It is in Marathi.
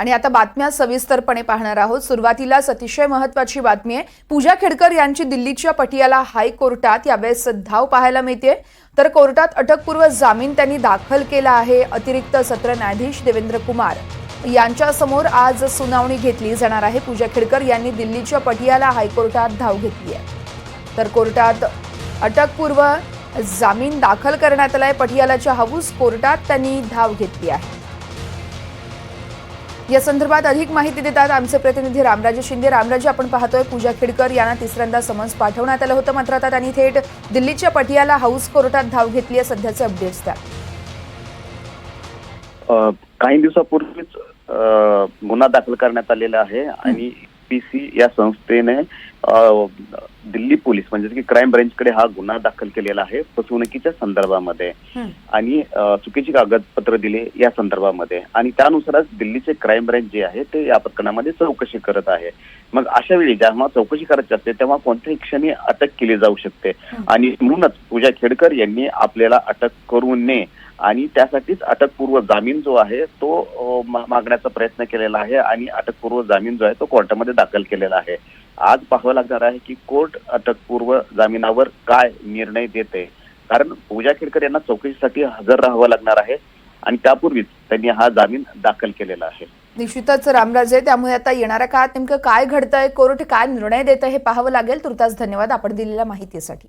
आणि आता बातम्या सविस्तरपणे पाहणार आहोत. सुरुवातीलाच अतिशय महत्वाची बातमी आहे. पूजा खेडकर यांची दिल्लीच्या पटियाला हायकोर्टात यावेळेस धाव पाहायला मिळते तर कोर्टात अटकपूर्व जामीन त्यांनी दाखल केला आहे. अतिरिक्त सत्र न्यायाधीश देवेंद्र कुमार यांच्यासमोर आज सुनावणी घेतली जाणार आहे. पूजा खेडकर यांनी दिल्लीच्या पटियाला हायकोर्टात धाव घेतली आहे. तर कोर्टात अटकपूर्व जामीन दाखल करण्यात आलाय. पटियालाच्या हाऊस कोर्टात त्यांनी धाव घेतली आहे. या संदर्भात अधिक माहिती देतात आमचे प्रतिनिधी रामराजे शिंदे. रामराजे आपण पाहतोय पूजा खेडकर यांना तिसऱ्यांदा समन्स पाठवण्यात आलं होतं. मात्र आता त्यांनी थेट दिल्लीच्या पटियाला हाऊस कोर्टात धाव घेतली आहे सध्याचे अपडेट्स त्या. काही दिवसापूर्वीच गुन्हा दाखल करण्यात आलेला आहे आणि पीसी या संस्थेने दिल्ली पोलीस म्हणजे की क्राईम ब्रँचकडे हा गुन्हा दाखल केलेला आहे फसवणुकीच्या संदर्भामध्ये. आणि चुकीची कागदपत्र दिले या संदर्भामध्ये. आणि त्यानुसारच दिल्लीचे क्राईम ब्रँच जे आहे ते या प्रकरणामध्ये चौकशी करत आहे. मग अशा वेळी जेव्हा चौकशी करायची असते तेव्हा कोणत्याही क्षणी अटक केली जाऊ शकते. आणि म्हणूनच पूजा खेडकर यांनी आपल्याला अटक करू नये. आणि त्यासाठीच अटकपूर्व जामीन जो आहे तो मा- मागण्याचा प्रयत्न केलेला आहे आणि अटकपूर्व जामीन जो आहे तो कोर्टामध्ये दाखल केलेला आहे. आज पाहावं लागणार आहे की कोर्ट अटकपूर्व जामिनावर काय निर्णय देते. कारण पूजा खेडकर यांना चौकशीसाठी हजर राहावं लागणार आहे आणि त्यापूर्वीच त्यांनी हा जामीन दाखल केलेला आहे. निश्चितच रामराजे त्यामुळे आता येणाऱ्या काळात नेमकं काय घडतंय कोर्ट काय निर्णय देतं हे पाहावं लागेल. तुर्तास धन्यवाद आपण दिलेल्या माहितीसाठी.